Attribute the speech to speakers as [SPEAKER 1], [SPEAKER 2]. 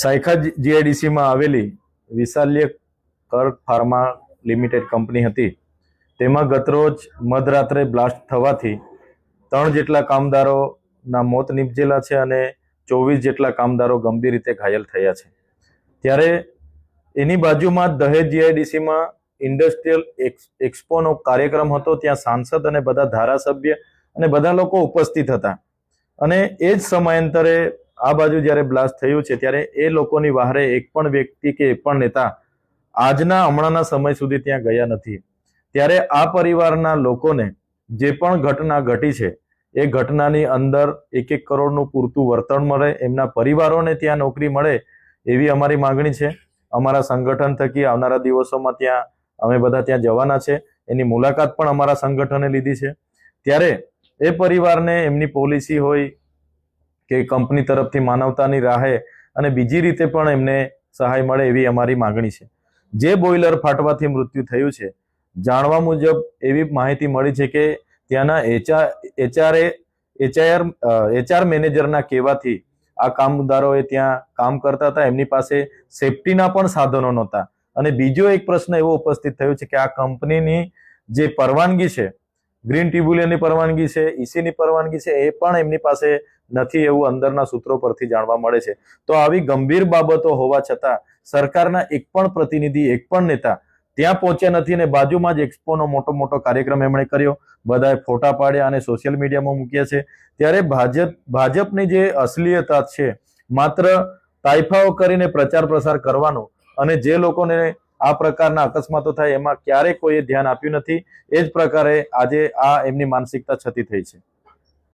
[SPEAKER 1] સાયખા જીઆઈડીસીમાં આવેલી વિશાલ્ય કર્ક pharma limited company હતી. તેમાં ગતરોજ મધરાત્રે બ્લાસ્ટ થવાથી ત્રણ જેટલા કામદારોના મોત નીપજેલા છે અને ચોવીસ જેટલા કામદારો ગંભીર રીતે ઘાયલ થયા છે. ત્યારે એની બાજુમાં દહેજ જીઆઈડીસીમાં ઇન્ડસ્ટ્રીયલ એક્સપોનો કાર્યક્રમ હતો, ત્યાં સાંસદ અને બધા ધારાસભ્ય અને બધા લોકો ઉપસ્થિત હતા. અને એ જ સમયાંતરે આ બાજુ જ્યારે બ્લાસ્ટ થયું છે, ત્યારે એ લોકોની વહારે એક પણ વ્યક્તિ કે એક પણ નેતા આજના હમણાંના સમય સુધી ત્યાં ગયા નથી. ત્યારે આ પરિવારના લોકોને જે પણ ઘટના ઘટી છે, એ ઘટનાની અંદર એક એક કરોડનું પૂરતું વર્તન મળે, એમના પરિવારોને ત્યાં નોકરી મળે એવી અમારી માંગણી છે. અમારા સંગઠન થકી આવનારા દિવસોમાં ત્યાં અમે બધા ત્યાં જવાના છે. એની મુલાકાત પણ અમારા સંગઠને લીધી છે. ત્યારે એ પરિવારને એમની પોલિસી હોય કે કંપની તરફથી માનવતાની રાહે અને બીજી રીતે પણ એમને સહાય મળે એવી અમારી માંગણી છે. જે બોઇલર ફાટવાથી મૃત્યુ થયું છે, જાણવા મુજબ એવી માહિતી મળી છે કે ત્યાંના એચઆર એચઆરએ એચઆર એચઆર મેનેજરના કહેવાથી આ કામદારોએ ત્યાં કામ કરતા હતા. એમની પાસે સેફટીના પણ સાધનો નહોતા. અને બીજો એક પ્રશ્ન એવો ઉપસ્થિત થયો છે કે આ કંપનીની જે પરવાનગી છે ગ્રીન ટ્રિબ્યુનલની પરવાનગી છે ઈસીની પરવાનગી છે, એ પણ એમની પાસે નથી એવું અંદરના સૂત્રો પરથી જાણવા મળે છે. તો આવી ગંભીર બાબતો હોવા છતાં સરકારના એક પણ પ્રતિનિધિ, એક પણ નેતા ત્યાં પહોંચ્યા નથી અને બાજુમાં જ એક્સપોનો મોટો મોટો કાર્યક્રમ એમણે કર્યો. બધાએ ફોટા પાડ્યા અને સોશિયલ મીડિયામાં મૂક્યા છે. ત્યારે ભાજપ, ભાજપની જે અસલિયતા છે, માત્ર તાઇફાઓ કરીને પ્રચાર પ્રસાર કરવાનો અને જે લોકોને આ પ્રકારના અકસ્માતો થાય એમાં ક્યારેય કોઈએ ધ્યાન આપ્યું નથી. એ જ પ્રકારે આજે આ એમની માનસિકતા છતી થઈ છે.